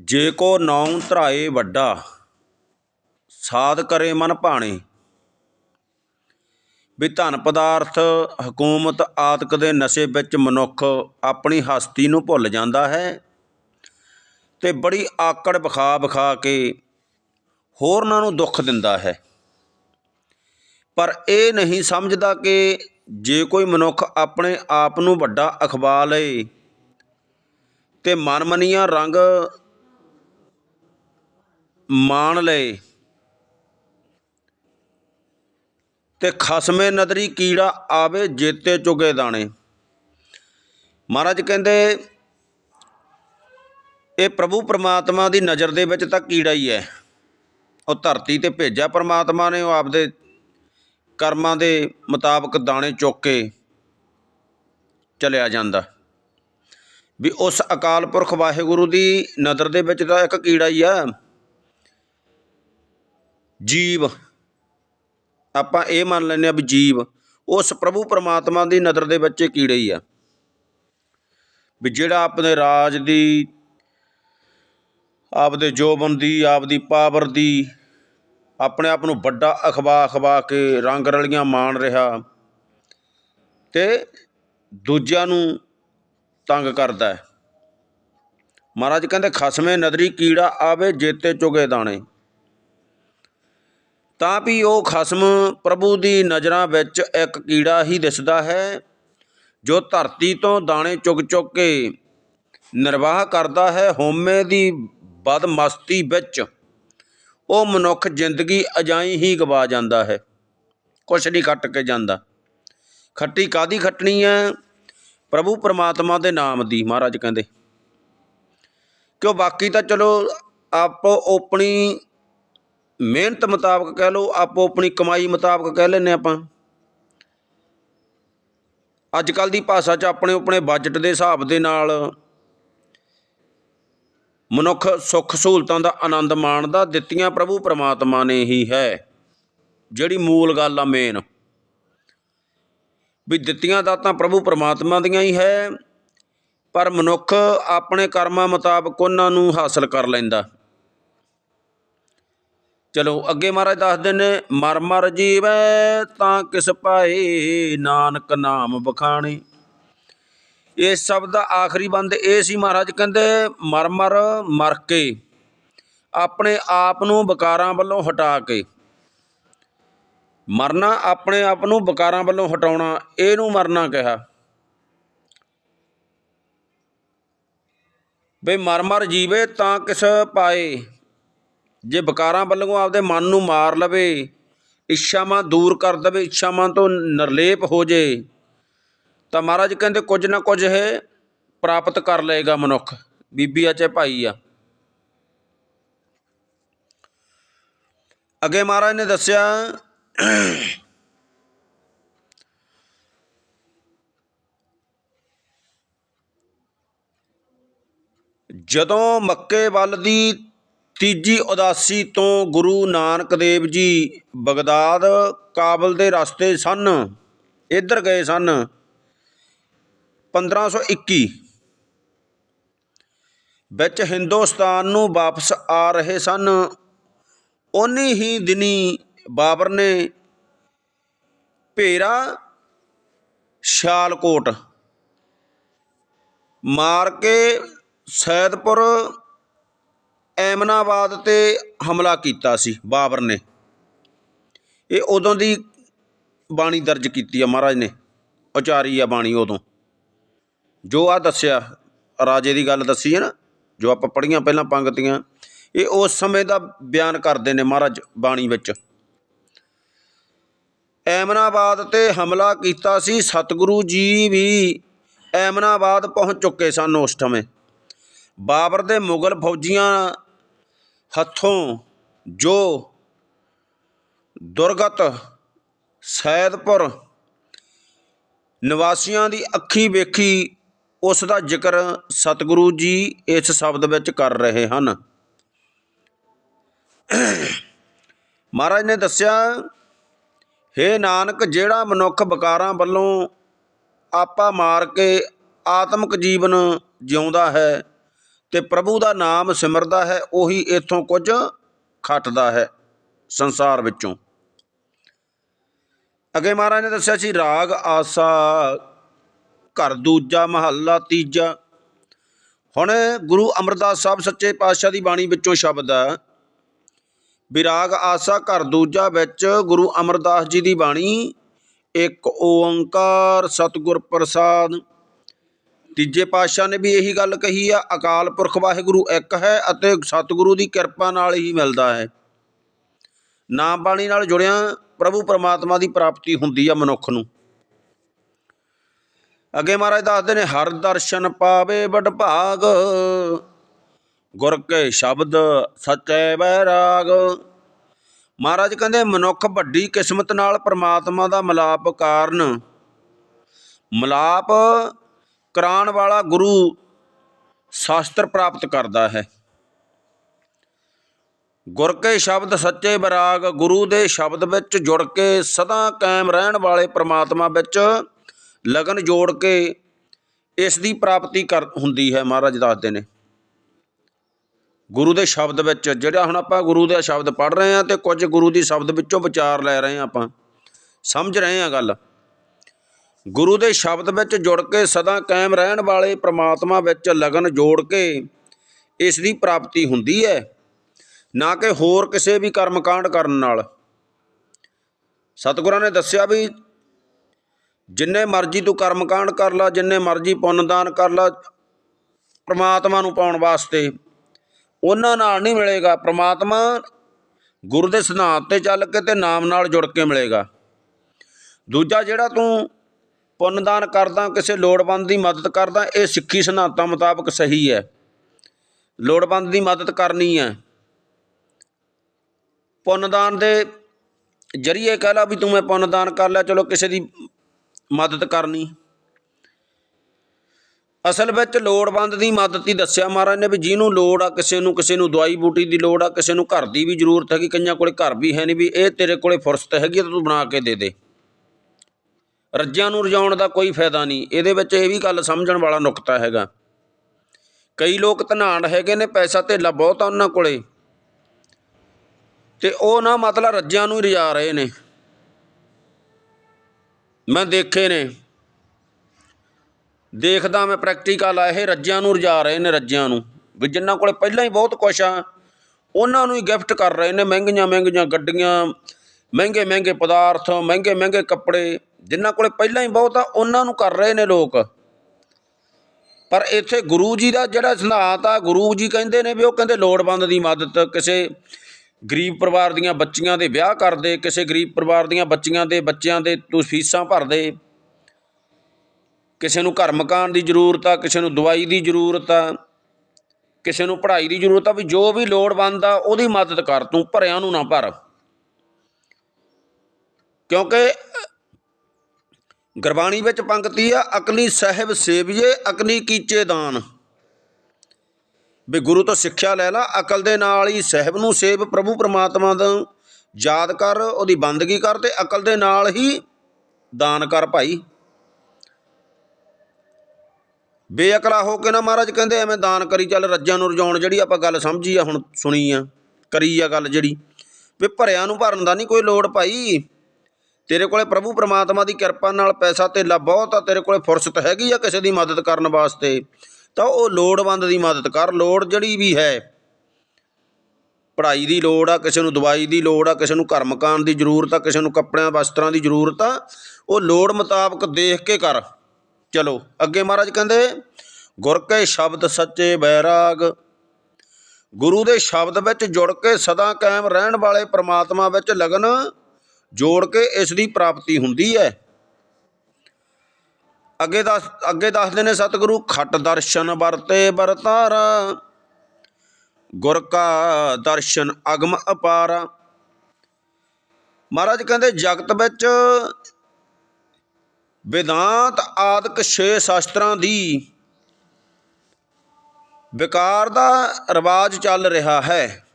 ਜੇ ਕੋ ਨਾਉ ਧਰਾਏ ਵੱਡਾ, ਸਾਧ ਕਰੇ ਮਨ ਭਾਣੇ। ਵੀ ਧਨ ਪਦਾਰਥ, ਹਕੂਮਤ ਆਦਿਕ ਦੇ ਨਸ਼ੇ ਵਿੱਚ ਮਨੁੱਖ ਆਪਣੀ ਹਸਤੀ ਨੂੰ ਭੁੱਲ ਜਾਂਦਾ ਹੈ ਤੇ ਬੜੀ ਆਕੜ ਵਿਖਾ ਵਿਖਾ ਕੇ ਹੋਰਨਾਂ ਨੂੰ ਦੁੱਖ ਦਿੰਦਾ ਹੈ। ਪਰ ਇਹ ਨਹੀਂ ਸਮਝਦਾ ਕਿ ਜੇ ਕੋਈ ਮਨੁੱਖ ਆਪਣੇ ਆਪ ਨੂੰ ਵੱਡਾ ਅਖਵਾ ਲਏ ਤੇ ਮਨਮਨੀਆਂ ਰੰਗ ਮਾਣ ਲਏ। ਤੇ ਖਸਮੇ ਨਦਰੀ ਕੀੜਾ ਆਵੇ ਜੇਤੇ ਚੁਗੇ ਦਾਣੇ। ਮਹਾਰਾਜ ਕਹਿੰਦੇ, ਇਹ ਪ੍ਰਭੂ ਪਰਮਾਤਮਾ ਦੀ ਨਜ਼ਰ ਦੇ ਵਿੱਚ ਤਾਂ ਕੀੜਾ ਹੀ ਹੈ। ਉਹ ਧਰਤੀ ਤੇ ਭੇਜਿਆ ਪਰਮਾਤਮਾ ਨੇ, ਉਹ ਆਪਦੇ ਕਰਮਾਂ ਦੇ ਮੁਤਾਬਕ ਦਾਣੇ ਚੁੱਕ ਕੇ ਚਲਿਆ ਜਾਂਦਾ। ਵੀ ਉਸ ਅਕਾਲ ਪੁਰਖ ਵਾਹਿਗੁਰੂ ਦੀ ਨਜ਼ਰ ਦੇ ਵਿੱਚ ਤਾਂ ਇੱਕ ਕੀੜਾ ਹੀ ਆ। ਜੀਵ। ਆਪਾਂ ਇਹ ਮੰਨ ਲੈਂਦੇ ਆ ਵੀ ਜੀਵ। ਉਸ ਪ੍ਰਭੂ ਪਰਮਾਤਮਾ ਦੀ ਨਜ਼ਰ ਦੇ ਵਿੱਚ ਇਹ ਕੀੜੇ ਹੀ ਆ। ਵੀ ਜਿਹੜਾ ਆਪਣੇ ਰਾਜ ਦੀ, ਆਪਦੇ ਜੋਬਨ ਦੀ, ਆਪਦੀ ਪਾਵਰ ਦੀ, ਆਪਣੇ ਆਪ ਨੂੰ ਵੱਡਾ ਅਖਵਾ ਅਖਵਾ ਕੇ ਰੰਗ ਰਲੀਆਂ ਮਾਣ ਰਿਹਾ ਤੇ ਦੂਜਿਆਂ ਨੂੰ ਤੰਗ ਕਰਦਾ ਹੈ। ਮਹਾਰਾਜ ਕਹਿੰਦੇ, ਖਸਮੇ ਨਦਰੀ ਕੀੜਾ ਆਵੇ ਜੇਤੇ ਚੁਗੇ ਦਾਣੇ। ਤਾਂ ਵੀ ਉਹ ਖਸਮ ਪ੍ਰਭੂ ਦੀ ਨਜ਼ਰਾਂ ਵਿੱਚ ਇੱਕ ਕੀੜਾ ਹੀ ਦਿਸਦਾ ਹੈ, ਜੋ ਧਰਤੀ ਤੋਂ ਦਾਣੇ ਚੁਗ ਚੁਗ ਕੇ ਨਿਰਵਾਹ ਕਰਦਾ ਹੈ ਹੋਮੇ ਦੀ ਬਦਮਸਤੀ ਵਿੱਚ। ਉਹ ਮਨੁੱਖ ਜ਼ਿੰਦਗੀ ਅਜਾਈ ਹੀ ਗਵਾ ਜਾਂਦਾ ਹੈ, ਕੁਛ ਨਹੀਂ ਖੱਟ ਕੇ ਜਾਂਦਾ। ਖੱਟੀ ਕਾਦੀ ਖੱਟਣੀ ਹੈ? ਪ੍ਰਭੂ ਪਰਮਾਤਮਾ ਦੇ ਨਾਮ ਦੀ, ਮਹਾਰਾਜ ਕਹਿੰਦੇ। ਕਿਉਂ ਬਾਕੀ ਤਾਂ ਚਲੋ, ਆਪੋ ਆਪਣੀ ਮਿਹਨਤ ਮੁਤਾਬਕ ਕਹਿ ਲਓ, ਆਪੋ ਆਪਣੀ ਕਮਾਈ ਮੁਤਾਬਕ ਕਹਿ ਲੈਨੇ ਆਪਾਂ। ਅੱਜ ਕੱਲ ਦੀ ਭਾਸ਼ਾ 'ਚ ਆਪਣੇ ਆਪਣੇ ਬਜਟ ਦੇ ਹਿਸਾਬ ਦੇ ਨਾਲ ਮਨੁੱਖ ਸੁੱਖ ਸਹੂਲਤਾਂ ਦਾ ਆਨੰਦ ਮਾਣਦਾ, ਦਿੱਤੀਆਂ ਪ੍ਰਭੂ ਪਰਮਾਤਮਾ ਨੇ ਹੀ ਹੈ। ਜਿਹੜੀ ਮੂਲ ਗੱਲ ਆ ਮੇਨ ਵੀ ਦਿੱਤੀਆਂ ਦਾਤਾਂ ਪ੍ਰਭੂ ਪਰਮਾਤਮਾ ਦੀਆਂ ਹੀ ਹੈ, ਪਰ ਮਨੁੱਖ ਆਪਣੇ ਕਰਮਾਂ ਮੁਤਾਬਕ ਉਹਨਾਂ ਨੂੰ ਹਾਸਲ ਕਰ ਲੈਂਦਾ। ਚਲੋ ਅੱਗੇ ਮਹਾਰਾਜ ਦੱਸਦੇ ਨੇ, ਮਰ ਮਰ ਜੀਵੈ ਤਾਂ ਕਿਸ ਪਾਏ, ਨਾਨਕ ਨਾਮ ਬਖਾਣੇ ਇਸ ਸ਼ਬਦ ਦਾ ਆਖਰੀ ਬੰਦ ਇਹ ਸੀ ਮਹਾਰਾਜ ਕਹਿੰਦੇ, ਮਰ ਮਰ ਮਰ ਕੇ, ਆਪਣੇ ਆਪ ਨੂੰ ਵਿਕਾਰਾਂ ਵੱਲੋਂ ਹਟਾ ਕੇ। ਮਰਨਾ ਆਪਣੇ ਆਪ ਨੂੰ ਵਿਕਾਰਾਂ ਵੱਲੋਂ ਹਟਾਉਣਾ, ਇਹਨੂੰ ਮਰਨਾ ਕਿਹਾ। ਬਈ ਮਰ ਮਰ ਜੀਵੇ ਤਾਂ ਕਿਸ ਪਾਏ। ਜੇ ਵਿਕਾਰਾਂ ਵੱਲੋਂ ਆਪਦੇ ਮਨ ਨੂੰ ਮਾਰ ਲਵੇ, ਇੱਛਾਵਾਂ ਦੂਰ ਕਰ ਦਵੇ, ਇੱਛਾਵਾਂ ਤੋਂ ਨਿਰਲੇਪ ਹੋ ਜੇ, ਤਾਂ ਮਹਾਰਾਜ ਕਹਿੰਦੇ ਕੁਝ ਨਾ ਕੁਝ ਇਹ ਪ੍ਰਾਪਤ ਕਰ ਲਏਗਾ ਮਨੁੱਖ, ਬੀਬੀ ਆ ਚਾਹੇ ਭਾਈ ਆ। ਅੱਗੇ ਮਹਾਰਾਜ ਨੇ ਦੱਸਿਆ, ਜਦੋਂ ਮੱਕੇ ਵੱਲ ਦੀ ਤੀਜੀ ਉਦਾਸੀ ਤੋਂ ਗੁਰੂ ਨਾਨਕ ਦੇਵ ਜੀ ਬਗਦਾਦ ਕਾਬਲ ਦੇ ਰਸਤੇ ਸਨ, ਇੱਧਰ ਗਏ ਸਨ। 1521 ਵਿੱਚ ਹਿੰਦੁਸਤਾਨ ਨੂੰ ਵਾਪਸ ਆ ਰਹੇ ਸਨ। ਉਨੀ ਹੀ ਦਿਨੀ ਬਾਬਰ ਨੇ ਭੇਰਾ ਸ਼ਾਲਕੋਟ ਮਾਰ ਕੇ ਸੈਦਪੁਰ ਐਮਨਾਬਾਦ ਤੇ ਹਮਲਾ ਕੀਤਾ ਸੀ, ਬਾਬਰ ਨੇ। ਇਹ ਉਦੋਂ ਦੀ ਬਾਣੀ ਦਰਜ ਕੀਤੀ ਆ ਮਹਾਰਾਜ ਨੇ, ਉਚਾਰੀ ਆ ਬਾਣੀ ਉਦੋਂ। ਜੋ ਆ ਦੱਸਿਆ, ਰਾਜੇ ਦੀ ਗੱਲ ਦੱਸੀ ਹੈ ਨਾ, ਜੋ ਆਪਾਂ ਪੜੀਆਂ ਪਹਿਲਾਂ ਪੰਗਤੀਆਂ, ਇਹ ਉਸ ਸਮੇਂ ਦਾ ਬਿਆਨ ਕਰਦੇ ਨੇ ਮਹਾਰਾਜ ਬਾਣੀ ਵਿੱਚ। ਐਮਨਾਬਾਦ ਤੇ ਹਮਲਾ ਕੀਤਾ ਸੀ, ਸਤਿਗੁਰੂ ਜੀ ਵੀ ਐਮਨਾਬਾਦ ਪਹੁੰਚ ਚੁੱਕੇ ਸਨ ਉਸ ਸਮੇਂ। ਬਾਬਰ ਦੇ ਮੁਗਲ ਫੌਜੀਆਂ ਹੱਥੋਂ ਜੋ ਦੁਰਗਤ ਸੈਦਪੁਰ ਨਿਵਾਸੀਆਂ ਦੀ ਅੱਖੀ ਵੇਖੀ, ਉਸ ਦਾ ਜ਼ਿਕਰ ਸਤਿਗੁਰੂ ਜੀ ਇਸ ਸ਼ਬਦ ਵਿੱਚ ਕਰ ਰਹੇ ਹਨ। ਮਹਾਰਾਜ ਨੇ ਦੱਸਿਆ, ਹੇ ਨਾਨਕ, ਜਿਹੜਾ ਮਨੁੱਖ ਵਿਕਾਰਾਂ ਵੱਲੋਂ ਆਪਾ ਮਾਰ ਕੇ ਆਤਮਿਕ ਜੀਵਨ ਜਿਉਂਦਾ ਹੈ ਤੇ ਪ੍ਰਭੂ ਦਾ ਨਾਮ ਸਿਮਰਦਾ ਹੈ, ਉਹੀ ਇਥੋਂ ਕੁਝ ਖੱਟਦਾ ਹੈ ਸੰਸਾਰ ਵਿੱਚੋਂ। ਅੱਗੇ ਮਹਾਰਾਜ ਨੇ ਦੱਸਿਆ ਸੀ, ਰਾਗ ਆਸਾ, ਘਰ ਦੂਜਾ, ਮਹੱਲਾ ਤੀਜਾ। ਹੁਣ ਗੁਰੂ ਅਮਰਦਾਸ ਸਾਹਿਬ ਸੱਚੇ ਪਾਤਸ਼ਾਹ ਦੀ ਬਾਣੀ ਵਿੱਚੋਂ ਸ਼ਬਦ ਹੈ ਵਿਰਾਗ ਆਸਾ, ਘਰ ਦੂਜਾ ਵਿੱਚ ਗੁਰੂ ਅਮਰਦਾਸ ਜੀ ਦੀ ਬਾਣੀ, ਇੱਕ ਓੰਕਾਰ ਸਤਿਗੁਰ ਪ੍ਰਸਾਦ। ਤੀਜੇ ਪਾਤਸ਼ਾਹ ਨੇ ਵੀ ਇਹੀ ਗੱਲ ਕਹੀ ਆ, ਅਕਾਲ ਪੁਰਖ ਵਾਹਿਗੁਰੂ ਇੱਕ ਹੈ ਅਤੇ ਸਤਿਗੁਰੂ ਦੀ ਕਿਰਪਾ ਨਾਲ ਹੀ ਮਿਲਦਾ ਹੈ। ਨਾਮ ਬਾਣੀ ਨਾਲ ਜੁੜਿਆ ਪ੍ਰਭੂ ਪਰਮਾਤਮਾ ਦੀ ਪ੍ਰਾਪਤੀ ਹੁੰਦੀ ਆ ਮਨੁੱਖ ਨੂੰ। ਅੱਗੇ ਮਹਾਰਾਜ ਦੱਸਦੇ ਨੇ, ਹਰ ਦਰਸ਼ਨ ਪਾਵੇ ਵਡ ਭਾਗ, ਗੁਰ ਕੇ ਸ਼ਬਦ ਸੱਚੇ ਬੈਰਾਗ ਮਹਾਰਾਜ ਕਹਿੰਦੇ, ਮਨੁੱਖ ਵੱਡੀ ਕਿਸਮਤ ਨਾਲ ਪ੍ਰਮਾਤਮਾ ਦਾ ਮਿਲਾਪ ਕਾਰਨ, ਮਿਲਾਪ ਕਰਾਉਣ ਵਾਲਾ ਗੁਰੂ ਸ਼ਾਸਤਰ ਪ੍ਰਾਪਤ ਕਰਦਾ ਹੈ। ਗੁਰ ਕੇ ਸ਼ਬਦ ਸੱਚੇ ਬਰਾਗ ਗੁਰੂ ਦੇ ਸ਼ਬਦ ਵਿੱਚ ਜੁੜ ਕੇ ਸਦਾ ਕਾਇਮ ਰਹਿਣ ਵਾਲੇ ਪ੍ਰਮਾਤਮਾ ਵਿੱਚ ਲਗਨ ਜੋੜ ਕੇ ਇਸ ਦੀ ਪ੍ਰਾਪਤੀ ਕਰ ਹੁੰਦੀ ਹੈ, ਮਹਾਰਾਜ ਦੱਸਦੇ ਨੇ। ਗੁਰੂ ਦੇ ਸ਼ਬਦ ਵਿੱਚ ਜਿਹੜਾ ਹੁਣ ਆਪਾਂ ਗੁਰੂ ਦਾ ਸ਼ਬਦ ਪੜ੍ਹ ਰਹੇ ਹਾਂ ਤੇ ਕੁਝ ਗੁਰੂ ਦੀ ਸ਼ਬਦ ਵਿੱਚੋਂ ਵਿਚਾਰ ਲੈ ਰਹੇ ਹਾਂ ਆਪਾਂ। ਸਮਝ ਰਹੇ ਹਾਂ ਗੱਲ। ਗੁਰੂ ਦੇ ਸ਼ਬਦ ਵਿੱਚ ਜੁੜ ਕੇ ਸਦਾ ਕਾਇਮ ਰਹਿਣ ਵਾਲੇ ਪ੍ਰਮਾਤਮਾ ਵਿੱਚ ਲਗਨ ਜੋੜ ਕੇ ਇਸ ਦੀ ਪ੍ਰਾਪਤੀ ਹੁੰਦੀ ਹੈ, ਨਾ ਕਿ ਹੋਰ ਕਿਸੇ ਵੀ ਕਰਮਕਾਂਡ ਕਰਨ ਨਾਲ। ਸਤਿਗੁਰਾਂ ਨੇ ਦੱਸਿਆ ਵੀ ਜਿੰਨੇ ਮਰਜ਼ੀ ਤੂੰ ਕਰਮਕਾਂਡ ਕਰ ਲਾ, ਜਿੰਨੇ ਮਰਜ਼ੀ ਪੁੰਨ ਦਾਨ ਕਰ ਲਾ, ਪ੍ਰਮਾਤਮਾ ਨੂੰ ਪਾਉਣ ਵਾਸਤੇ ਉਹਨਾਂ ਨਾਲ ਨਹੀਂ ਮਿਲੇਗਾ। ਪ੍ਰਮਾਤਮਾ ਗੁਰੂ ਦੇ ਸਿਧਾਂਤ ਤੇ ਚੱਲ ਕੇ ਤੇ ਨਾਮ ਨਾਲ ਜੁੜ ਕੇ ਮਿਲੇਗਾ। ਦੂਜਾ ਜਿਹੜਾ ਤੂੰ ਪੁੰਨਦਾਨ ਕਰਦਾ, ਕਿਸੇ ਲੋੜਵੰਦ ਦੀ ਮਦਦ ਕਰਦਾ, ਇਹ ਸਿੱਖੀ ਸਿਧਾਂਤਾਂ ਮੁਤਾਬਕ ਸਹੀ ਹੈ। ਲੋੜਵੰਦ ਦੀ ਮਦਦ ਕਰਨੀ ਹੈ। ਪੁੰਨਦਾਨ ਦੇ ਜਰੀਏ ਕਹਿ ਲਾ ਵੀ ਤੂੰ ਮੈਂ ਪੁੰਨਦਾਨ ਕਰ ਲਿਆ, ਚਲੋ ਕਿਸੇ ਦੀ ਮਦਦ ਕਰਨੀ। ਅਸਲ ਵਿੱਚ ਲੋੜਵੰਦ ਦੀ ਮਦਦ ਹੀ ਦੱਸਿਆ ਮਹਾਰਾਜ ਨੇ ਵੀ ਜਿਹਨੂੰ ਲੋੜ ਆ, ਕਿਸੇ ਨੂੰ ਕਿਸੇ ਨੂੰ ਦਵਾਈ ਬੂਟੀ ਦੀ ਲੋੜ ਆ, ਕਿਸੇ ਨੂੰ ਘਰ ਦੀ ਵੀ ਜ਼ਰੂਰਤ ਹੈਗੀ, ਕਈਆਂ ਕੋਲੇ ਘਰ ਵੀ ਹੈ ਨਹੀਂ ਵੀ ਇਹ ਤੇਰੇ ਕੋਲੇ ਫੁਰਸਤ ਹੈਗੀ ਤਾਂ ਤੂੰ ਬਣਾ ਕੇ ਦੇ ਦੇ। ਰੱਜਿਆਂ ਨੂੰ ਰਜਾਉਣ ਦਾ ਕੋਈ ਫਾਇਦਾ ਨਹੀਂ। ਇਹਦੇ ਵਿੱਚ ਇਹ ਵੀ ਗੱਲ ਸਮਝਣ ਵਾਲਾ ਨੁਕਤਾ ਹੈਗਾ। ਕਈ ਲੋਕ ਧਨਾੜ ਹੈਗੇ ਨੇ, ਪੈਸਾ ਧੇਲਾ ਬਹੁਤ ਆ ਉਹਨਾਂ ਕੋਲੇ। ਤੇ ਉਹ ਨਾ ਮਤਲਬ ਰੱਜਿਆਂ ਨੂੰ ਹੀ ਰਜਾ ਰਹੇ ਨੇ। ਮੈਂ ਦੇਖੇ ਨੇ। ਦੇਖਦਾ ਮੈਂ ਪ੍ਰੈਕਟੀਕਲ ਆ, ਇਹ ਰੱਜਿਆਂ ਨੂੰ ਰਜਾ ਰਹੇ ਨੇ, ਰੱਜਿਆਂ ਨੂੰ। ਵੀ ਜਿਨ੍ਹਾਂ ਕੋਲੇ ਪਹਿਲਾਂ ਹੀ ਬਹੁਤ ਕੁਛ ਆ, ਉਹਨਾਂ ਨੂੰ ਹੀ ਗਿਫਟ ਕਰ ਰਹੇ ਨੇ ਮਹਿੰਗੀਆਂ ਮਹਿੰਗੀਆਂ ਗੱਡੀਆਂ ਮਹਿੰਗੇ ਮਹਿੰਗੇ ਪਦਾਰਥ ਮਹਿੰਗੇ ਮਹਿੰਗੇ ਕੱਪੜੇ। ਜਿਨ੍ਹਾਂ ਕੋਲੇ ਪਹਿਲਾਂ ਹੀ ਬਹੁਤ ਆ, ਉਹਨਾਂ ਨੂੰ ਕਰ ਰਹੇ ਨੇ ਲੋਕ। ਪਰ ਇੱਥੇ ਗੁਰੂ ਜੀ ਦਾ ਜਿਹੜਾ ਸਿਧਾਂਤ ਆ, ਗੁਰੂ ਜੀ ਕਹਿੰਦੇ ਨੇ ਵੀ ਉਹ ਕਹਿੰਦੇ ਲੋੜਵੰਦ ਦੀ ਮਦਦ, ਕਿਸੇ ਗਰੀਬ ਪਰਿਵਾਰ ਦੀਆਂ ਬੱਚੀਆਂ ਦੇ ਵਿਆਹ ਕਰਦੇ ਕਿਸੇ ਗਰੀਬ ਪਰਿਵਾਰ ਦੀਆਂ ਬੱਚੀਆਂ ਦੇ ਬੱਚਿਆਂ ਦੇ ਤੂੰ ਫੀਸਾਂ ਭਰਦੇ ਕਿਸੇ ਨੂੰ ਘਰ ਮਕਾਨ ਦੀ ਜ਼ਰੂਰਤ ਆ, ਕਿਸੇ ਨੂੰ ਦਵਾਈ ਦੀ ਜ਼ਰੂਰਤ ਆ, ਕਿਸੇ ਨੂੰ ਪੜ੍ਹਾਈ ਦੀ ਜ਼ਰੂਰਤ ਆ, ਵੀ ਜੋ ਵੀ ਲੋੜਵੰਦ ਆ, ਉਹਦੀ ਮਦਦ ਕਰ, ਤੂੰ ਭਰਿਆਂ ਨੂੰ ਨਾ ਭਰ। ਕਿਉਂਕਿ ਗੁਰਬਾਣੀ ਵਿੱਚ ਪੰਕਤੀ ਆ, ਅਕਲੀ ਸਾਹਿਬ ਸੇਵੀਏ, ਅਕਲੀ ਕੀਚੇ ਦਾਨ। ਵੀ ਗੁਰੂ ਤੋਂ ਸਿੱਖਿਆ ਲੈ ਲਾ, ਅਕਲ ਦੇ ਨਾਲ ਹੀ ਸਾਹਿਬ ਨੂੰ ਸੇਵ ਪ੍ਰਭੂ ਪਰਮਾਤਮਾ ਦਾ ਯਾਦ ਕਰ, ਉਹਦੀ ਬੰਦਗੀ ਕਰ ਤੇ ਅਕਲ ਦੇ ਨਾਲ ਹੀ ਦਾਨ ਕਰ ਭਾਈ। ਬੇਅਕਲਾ ਹੋ ਕੇ ਨਾ ਮਹਾਰਾਜ ਕਹਿੰਦੇ, ਐਵੇਂ ਦਾਨ ਕਰੀ ਚੱਲ, ਰੱਜਾਂ ਨੂੰ ਰਜਾਉਣ ਜਿਹੜੀ ਆਪਾਂ ਗੱਲ ਸਮਝੀ ਆ, ਹੁਣ ਸੁਣੀ ਆ, ਕਰੀ ਆ ਗੱਲ ਜਿਹੜੀ। ਵੀ ਭਰਿਆਂ ਨੂੰ ਭਰਨ ਦਾ ਨਹੀਂ ਕੋਈ ਲੋੜ ਭਾਈ। ਤੇਰੇ ਕੋਲੇ ਪ੍ਰਭੂ ਪ੍ਰਮਾਤਮਾ ਦੀ ਕਿਰਪਾ ਨਾਲ ਪੈਸਾ ਧੇਲਾ ਬਹੁਤ ਆ, ਤੇਰੇ ਕੋਲੇ ਫੁਰਸਤ ਹੈਗੀ ਆ ਕਿਸੇ ਦੀ ਮਦਦ ਕਰਨ ਵਾਸਤੇ, ਤਾਂ ਉਹ ਲੋੜਵੰਦ ਦੀ ਮਦਦ ਕਰ, ਲੋੜ ਜਿਹੜੀ ਵੀ ਹੈ। ਪੜ੍ਹਾਈ ਦੀ ਲੋੜ ਆ, ਕਿਸੇ ਨੂੰ ਦਵਾਈ ਦੀ ਲੋੜ ਆ, ਕਿਸੇ ਨੂੰ ਘਰ ਮਕਾਨ ਦੀ ਜ਼ਰੂਰਤ ਆ, ਕਿਸੇ ਨੂੰ ਕੱਪੜਿਆਂ, ਵਸਤਰਾਂ ਦੀ ਜ਼ਰੂਰਤ ਆ, ਉਹ ਲੋੜ ਮੁਤਾਬਕ ਦੇਖ ਕੇ ਕਰ। ਚਲੋ, ਅੱਗੇ ਮਹਾਰਾਜ ਕਹਿੰਦੇ, ਗੁਰ ਕੇ ਸ਼ਬਦ ਸੱਚੇ ਬੈਰਾਗ, ਗੁਰੂ ਦੇ ਸ਼ਬਦ ਵਿੱਚ ਜੁੜ ਕੇ ਸਦਾ ਕਾਇਮ ਰਹਿਣ ਵਾਲੇ ਪ੍ਰਮਾਤਮਾ ਵਿੱਚ ਲਗਨ ਜੋੜ ਕੇ ਇਸ ਦੀ ਪ੍ਰਾਪਤੀ ਹੁੰਦੀ ਹੈ। ਅੱਗੇ ਦੱਸ, ਅੱਗੇ ਦੱਸਦੇ ਨੇ ਸਤਿਗੁਰੂ, ਖੱਟ ਦਰਸ਼ਨ ਵਰਤੇ ਵਰਤਾਰਾ, ਗੁਰ ਕਾ ਦਰਸ਼ਨ ਅਗਮ ਅਪਾਰਾ। ਮਹਾਰਾਜ ਕਹਿੰਦੇ, ਜਗਤ ਵਿੱਚ ਵਿਦਾਂਤ ਆਦਿਕ ਛੇ ਸ਼ਾਸਤਰਾਂ ਦੀ ਵਿਕਾਰ ਦਾ ਰਿਵਾਜ ਚੱਲ ਰਿਹਾ ਹੈ।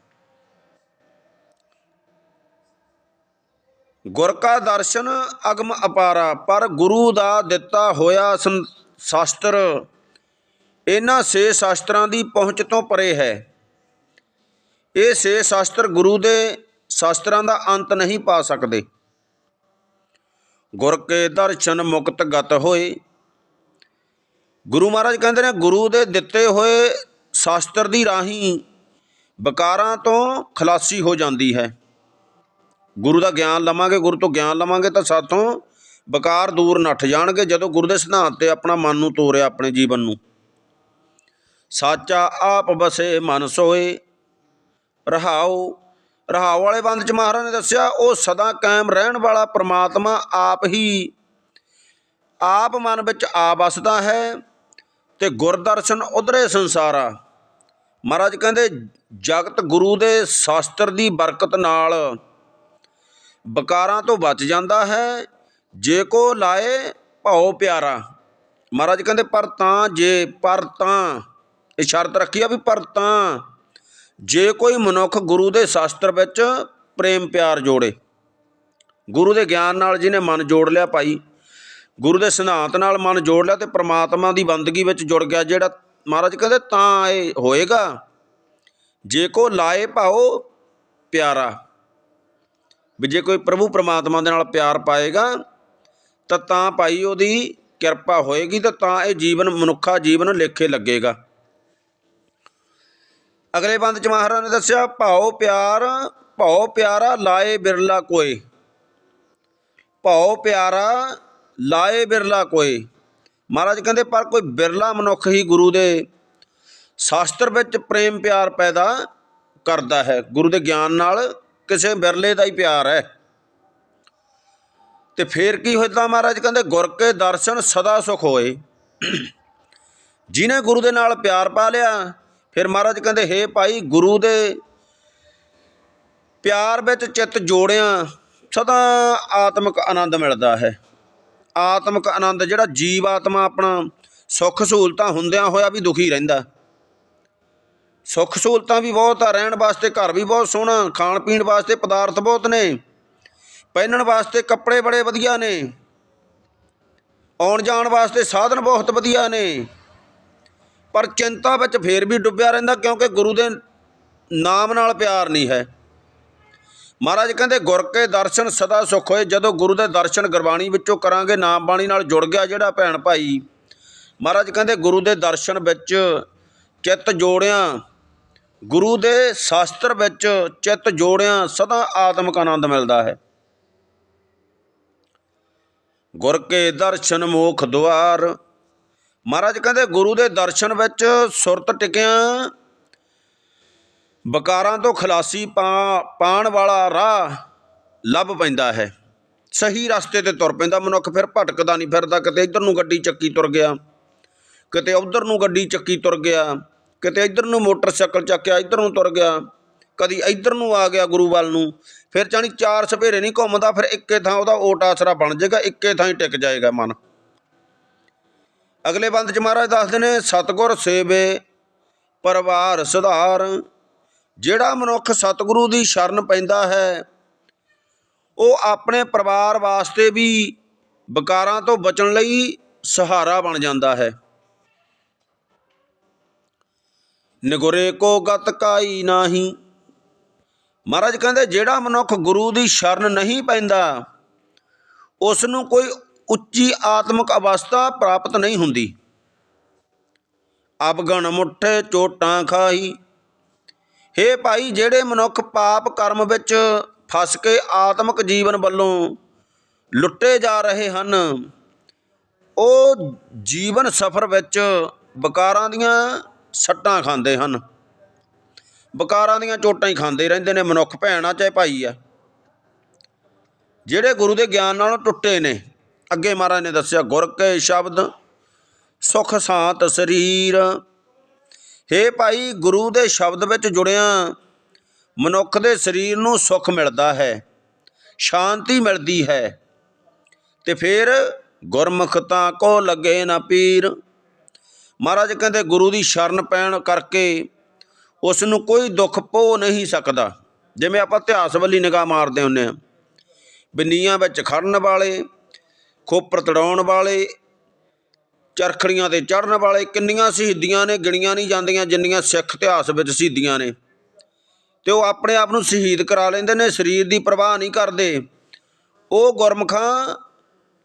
ਗੁਰ ਕਾ ਦਰਸ਼ਨ ਅਗਮ ਅਪਾਰਾ, ਪਰ ਗੁਰੂ ਦਾ ਦਿੱਤਾ ਹੋਇਆ ਸੰ- ਸ਼ਾਸਤਰ ਇਹਨਾਂ ਸੇ ਸ਼ਾਸਤਰਾਂ ਦੀ ਪਹੁੰਚ ਤੋਂ ਪਰੇ ਹੈ। ਇਹ ਸੇ ਸ਼ਾਸਤਰ ਗੁਰੂ ਦੇ ਸ਼ਾਸਤਰਾਂ ਦਾ ਅੰਤ ਨਹੀਂ ਪਾ ਸਕਦੇ। ਗੁਰ ਕੇ ਦਰਸ਼ਨ ਮੁਕਤ ਗਤ ਹੋਏ। ਗੁਰੂ ਮਹਾਰਾਜ ਕਹਿੰਦੇ ਨੇ, ਗੁਰੂ ਦੇ ਦਿੱਤੇ ਹੋਏ ਸ਼ਾਸਤਰ ਦੀ ਰਾਹੀਂ ਵਿਕਾਰਾਂ ਤੋਂ ਖਲਾਸੀ ਹੋ ਜਾਂਦੀ ਹੈ। ਗੁਰੂ ਦਾ ਗਿਆਨ ਲਵਾਂਗੇ, ਗੁਰੂ ਤੋਂ ਗਿਆਨ ਲਵਾਂਗੇ ਤਾਂ ਸਾਥੋਂ ਵਿਕਾਰ ਦੂਰ ਨੱਠ ਜਾਣਗੇ ਜਦੋਂ ਗੁਰੂ ਦੇ ਸਿਧਾਂਤ ਤੇ ਆਪਣਾ ਮਨ ਨੂੰ ਤੋਰਿਆ ਆਪਣੇ ਜੀਵਨ ਨੂੰ। ਸਾਚਾ ਆਪ ਬਸੇ ਮਨ ਸੋਏ, ਰਹਾਉ ਰਹਾਉ ਵਾਲੇ ਬੰਦ ਚ ਮਹਾਰਾਜ ਨੇ ਦੱਸਿਆ, ਉਹ ਸਦਾ ਕਾਇਮ ਰਹਿਣ ਵਾਲਾ ਪ੍ਰਮਾਤਮਾ ਆਪ ਹੀ, ਆਪ ਮਨ ਵਿੱਚ ਆ ਵਸਦਾ ਹੈ ਤੇ ਗੁਰਦਰਸ਼ਨ ਉਧਰੇ ਸੰਸਾਰਾ। ਮਹਾਰਾਜ ਕਹਿੰਦੇ, ਜਗਤ ਗੁਰੂ ਦੇ ਸ਼ਾਸਤਰ ਦੀ ਬਰਕਤ ਨਾਲ ਬਕਾਰਾਂ ਤੋਂ ਬਚ ਜਾਂਦਾ ਹੈ। ਜੇ ਕੋ ਲਾਏ ਭਾਉ ਪਿਆਰਾ। ਮਹਾਰਾਜ ਕਹਿੰਦੇ, ਪਰ ਤਾਂ, ਜੇ ਪਰ ਤਾਂ। ਇਹ ਸ਼ਰਤ ਰੱਖੀ ਆ ਵੀ ਪਰ ਤਾਂ। ਜੇ ਕੋਈ ਮਨੁੱਖ ਗੁਰੂ ਦੇ ਸ਼ਾਸਤਰ ਵਿੱਚ ਪ੍ਰੇਮ ਪਿਆਰ ਜੋੜੇ, ਗੁਰੂ ਦੇ ਗਿਆਨ ਨਾਲ ਜਿਹਨੇ ਮਨ ਜੋੜ ਲਿਆ ਭਾਈ, ਗੁਰੂ ਦੇ ਸਿਧਾਂਤ ਨਾਲ ਮਨ ਜੋੜ ਲਿਆ ਤੇ ਪ੍ਰਮਾਤਮਾ ਦੀ ਬੰਦਗੀ ਵਿੱਚ ਜੁੜ ਗਿਆ ਜਿਹੜਾ ਮਹਾਰਾਜ ਕਹਿੰਦੇ, ਤਾਂ ਇਹ ਹੋਏਗਾ। ਜੇ ਕੋ ਲਾਏ ਭਾਓ ਪਿਆਰਾ। ਵੀ ਜੇ ਕੋਈ ਪ੍ਰਭੂ ਪਰਮਾਤਮਾ ਦੇ ਨਾਲ ਪਿਆਰ ਪਾਏਗਾ, ਤਾਂ ਤਾਂ ਭਾਈ ਉਹਦੀ ਕਿਰਪਾ ਹੋਏਗੀ ਤਾਂ ਤਾਂ ਇਹ ਜੀਵਨ, ਮਨੁੱਖਾ ਜੀਵਨ ਲੇਖੇ ਲੱਗੇਗਾ। ਅਗਲੇ ਬੰਦ ਚ ਮਹਾਰਾਜ ਨੇ ਦੱਸਿਆ, ਭਾਉ ਪਿਆਰ, ਭਾਉ ਪਿਆਰਾ ਲਾਏ ਬਿਰਲਾ ਕੋਏ। ਭਾਉ ਪਿਆਰਾ ਲਾਏ ਬਿਰਲਾ ਕੋਏ। ਮਹਾਰਾਜ ਕਹਿੰਦੇ, ਪਰ ਕੋਈ ਬਿਰਲਾ ਮਨੁੱਖ ਹੀ ਗੁਰੂ ਦੇ ਸ਼ਾਸਤਰ ਵਿੱਚ ਪ੍ਰੇਮ ਪਿਆਰ ਪੈਦਾ ਕਰਦਾ ਹੈ, ਗੁਰੂ ਦੇ ਗਿਆਨ ਨਾਲ ਕਿਸੇ ਬਿਰਲੇ ਦਾ ਹੀ ਪਿਆਰ ਹੈ। ਤੇ ਫੇਰ ਕੀ ਹੋਇਦਾ ਮਹਾਰਾਜ ਕਹਿੰਦੇ, ਗੁਰ ਕੇ ਦਰਸ਼ਨ ਸਦਾ ਸੁਖ ਹੋਏ। ਜਿਨੇ ਗੁਰੂ ਦੇ ਨਾਲ ਪਿਆਰ ਪਾ ਲਿਆ, ਫਿਰ ਮਹਾਰਾਜ ਕਹਿੰਦੇ, ਹੇ ਭਾਈ ਗੁਰੂ ਦੇ ਪਿਆਰ ਵਿੱਚ ਚਿੱਤ ਜੋੜਿਆ, ਸਦਾ ਆਤਮਿਕ ਆਨੰਦ ਮਿਲਦਾ ਹੈ। ਆਤਮਿਕ ਆਨੰਦ ਜਿਹੜਾ ਜੀਵ ਆਤਮਾ ਆਪਣਾ ਸੁੱਖ ਸਹੂਲਤਾਂ ਹੁੰਦਿਆਂ ਹੋਇਆ ਵੀ ਦੁਖੀ ਰਹਿੰਦਾ। ਸੁੱਖ ਸਹੂਲਤਾਂ ਵੀ ਬਹੁਤ ਆ, ਰਹਿਣ ਵਾਸਤੇ ਘਰ ਵੀ ਬਹੁਤ ਸੋਹਣਾ, ਖਾਣ ਪੀਣ ਵਾਸਤੇ ਪਦਾਰਥ ਬਹੁਤ ਨੇ। ਪਹਿਨਣ ਵਾਸਤੇ ਕੱਪੜੇ ਬੜੇ ਵਧੀਆ ਨੇ। ਆਉਣ ਜਾਣ ਵਾਸਤੇ ਸਾਧਨ ਬਹੁਤ ਵਧੀਆ ਨੇ। ਪਰ ਚਿੰਤਾ ਵਿੱਚ ਫੇਰ ਵੀ ਡੁੱਬਿਆ ਰਹਿੰਦਾ ਕਿਉਂਕਿ ਗੁਰੂ ਦੇ ਨਾਮ ਨਾਲ ਪਿਆਰ ਨਹੀਂ ਹੈ। ਮਹਾਰਾਜ ਕਹਿੰਦੇ, ਗੁਰ ਕੇ ਦਰਸ਼ਨ ਸਦਾ ਸੁਖ ਹੋਏ, ਜਦੋਂ ਗੁਰੂ ਦੇ ਦਰਸ਼ਨ ਗੁਰਬਾਣੀ ਵਿੱਚੋਂ ਕਰਾਂਗੇ, ਨਾਮ ਬਾਣੀ ਨਾਲ ਜੁੜ ਗਿਆ ਜਿਹੜਾ ਭੈਣ ਭਾਈ। ਮਹਾਰਾਜ ਕਹਿੰਦੇ, ਗੁਰੂ ਦੇ ਦਰਸ਼ਨ ਵਿੱਚ ਚਿੱਤ ਜੋੜਿਆਂ ਗੁਰੂ ਦੇ ਸ਼ਾਸਤਰ ਵਿੱਚ ਚਿੱਤ ਜੋੜਿਆਂ ਸਦਾ ਆਤਮਿਕ ਆਨੰਦ ਮਿਲਦਾ ਹੈ। ਗੁਰ ਕੇ ਦਰਸ਼ਨ ਮੋਖ ਦੁਆਰ। ਮਹਾਰਾਜ ਕਹਿੰਦੇ, ਗੁਰੂ ਦੇ ਦਰਸ਼ਨ ਵਿੱਚ ਸੁਰਤ ਟਿਕਿਆਂ, ਬਕਾਰਾਂ ਤੋਂ ਖਲਾਸੀ ਪਾ, ਪਾਣ ਵਾਲਾ ਰਾਹ ਲੱਭ ਪੈਂਦਾ ਹੈ। ਸਹੀ ਰਸਤੇ ਤੇ ਤੁਰ ਪੈਂਦਾ, ਮਨੁੱਖ ਫਿਰ ਭਟਕਦਾ ਨਹੀਂ ਫਿਰਦਾ, ਕਿਤੇ ਇੱਧਰ ਨੂੰ ਗੱਡੀ ਚੱਕੀ ਤੁਰ ਗਿਆ, ਕਿਤੇ ਉੱਧਰ ਨੂੰ ਗੱਡੀ ਚੱਕੀ ਤੁਰ ਗਿਆ। ਕਿਤੇ ਇੱਧਰ ਨੂੰ ਮੋਟਰਸਾਈਕਲ ਚੱਕਿਆ ਇੱਧਰ ਨੂੰ ਤੁਰ ਗਿਆ, ਕਦੀ ਇੱਧਰ ਨੂੰ ਆ ਗਿਆ ਗੁਰੂ ਵੱਲ ਨੂੰ, ਫਿਰ ਜਾਣੀ ਚਾਰ ਸਪੇਰੇ ਨਹੀਂ ਘੁੰਮਦਾ, ਫਿਰ ਇੱਕੇ ਥਾਂ ਉਹਦਾ ਓਟ ਆਸਰਾ ਬਣ ਜਾਏਗਾ, ਇੱਕੇ ਥਾਂ ਹੀ ਟਿਕ ਜਾਏਗਾ ਮਨ। ਅਗਲੇ ਬੰਦ ਚ ਮਹਾਰਾਜ ਦੱਸਦੇ ਨੇ, ਸਤਗੁਰ ਸੇਵੇ, ਪਰਿਵਾਰ ਸੁਧਾਰ, ਜਿਹੜਾ ਮਨੁੱਖ ਸਤਿਗੁਰੂ ਦੀ ਸ਼ਰਨ ਪੈਂਦਾ ਹੈ, ਉਹ ਆਪਣੇ ਪਰਿਵਾਰ ਵਾਸਤੇ ਵੀ ਵਿਕਾਰਾਂ ਤੋਂ ਬਚਣ ਲਈ ਸਹਾਰਾ ਬਣ ਜਾਂਦਾ ਹੈ। ਨਿਗੁਰੇ ਕੋ ਗਤ ਕਾਈ ਨਾਹੀ। ਮਹਾਰਾਜ ਕਹਿੰਦੇ, ਜਿਹੜਾ ਮਨੁੱਖ ਗੁਰੂ ਦੀ ਸ਼ਰਨ ਨਹੀਂ ਪੈਂਦਾ ਉਸ ਨੂੰ ਕੋਈ ਉੱਚੀ ਆਤਮਿਕ ਅਵਸਥਾ ਪ੍ਰਾਪਤ ਨਹੀਂ ਹੁੰਦੀ। ਅਬਗਣ ਮੁੱਠੇ ਚੋਟਾਂ ਖਾਹੀ। ਹੇ ਭਾਈ, ਜਿਹੜੇ ਮਨੁੱਖ ਪਾਪ ਕਰਮ ਵਿੱਚ ਫਸ ਕੇ ਆਤਮਿਕ ਜੀਵਨ ਵੱਲੋਂ ਲੁੱਟੇ ਜਾ ਰਹੇ ਹਨ, ਉਹ ਜੀਵਨ ਸਫਰ ਵਿੱਚ ਵਿਕਾਰਾਂ ਦੀਆਂ ਸੱਟਾਂ ਖਾਂਦੇ ਹਨ। ਵਿਕਾਰਾਂ ਦੀਆਂ ਚੋਟਾਂ ਹੀ ਖਾਂਦੇ ਰਹਿੰਦੇ ਨੇ, ਮਨੁੱਖ ਭੈਣ ਆ, ਚਾਹੇ ਭਾਈ ਆ। ਜਿਹੜੇ ਗੁਰੂ ਦੇ ਗਿਆਨ ਨਾਲੋਂ ਟੁੱਟੇ ਨੇ, ਅੱਗੇ ਮਹਾਰਾਜ ਨੇ ਦੱਸਿਆ, ਗੁਰ ਕੇ ਸ਼ਬਦ ਸੁਖ ਸਾਤ ਸਰੀਰ। ਹੇ ਭਾਈ, ਗੁਰੂ ਦੇ ਸ਼ਬਦ ਵਿੱਚ ਜੁੜਿਆ ਮਨੁੱਖ ਦੇ ਸਰੀਰ ਨੂੰ ਸੁੱਖ ਮਿਲਦਾ ਹੈ, ਸ਼ਾਂਤੀ ਮਿਲਦੀ ਹੈ ਤੇ ਫਿਰ ਗੁਰਮੁਖਤਾ ਕੋ ਲੱਗੇ ਨਾ ਪੀਰ। ਮਹਾਰਾਜ ਕਹਿੰਦੇ ਗੁਰੂ ਦੀ ਸ਼ਰਨ ਪੈਣ ਕਰਕੇ ਉਸ ਨੂੰ ਕੋਈ ਦੁੱਖ ਪੋ ਨਹੀਂ ਸਕਦਾ। ਜਿਵੇਂ ਆਪਾਂ ਇਤਿਹਾਸ ਵੱਲੀ ਨਿਗਾਹ ਮਾਰਦੇ ਹੁੰਨੇ ਆ ਬਿੰਨੀਆਂ ਵਿੱਚ ਖੜਨ ਵਾਲੇ, ਖੋਪਰ ਤੜਾਉਣ ਵਾਲੇ, ਚਰਖੜੀਆਂ ਤੇ ਚੜਨ ਵਾਲੇ ਕਿੰਨੀਆਂ ਸ਼ਹੀਦੀਆਂ ਨੇ, ਗਿਣੀਆਂ ਨਹੀਂ ਜਾਂਦੀਆਂ, ਜਿੰਨੀਆਂ ਸਿੱਖ ਇਤਿਹਾਸ ਵਿੱਚ ਸ਼ਹੀਦੀਆਂ ਨੇ। ਤੇ ਉਹ ਆਪਣੇ ਆਪ ਨੂੰ ਸ਼ਹੀਦ ਕਰਾ ਲੈਂਦੇ ਨੇ, ਸਰੀਰ ਦੀ ਪਰਵਾਹ ਨਹੀਂ ਕਰਦੇ। ਉਹ ਗੁਰਮਖਾਂ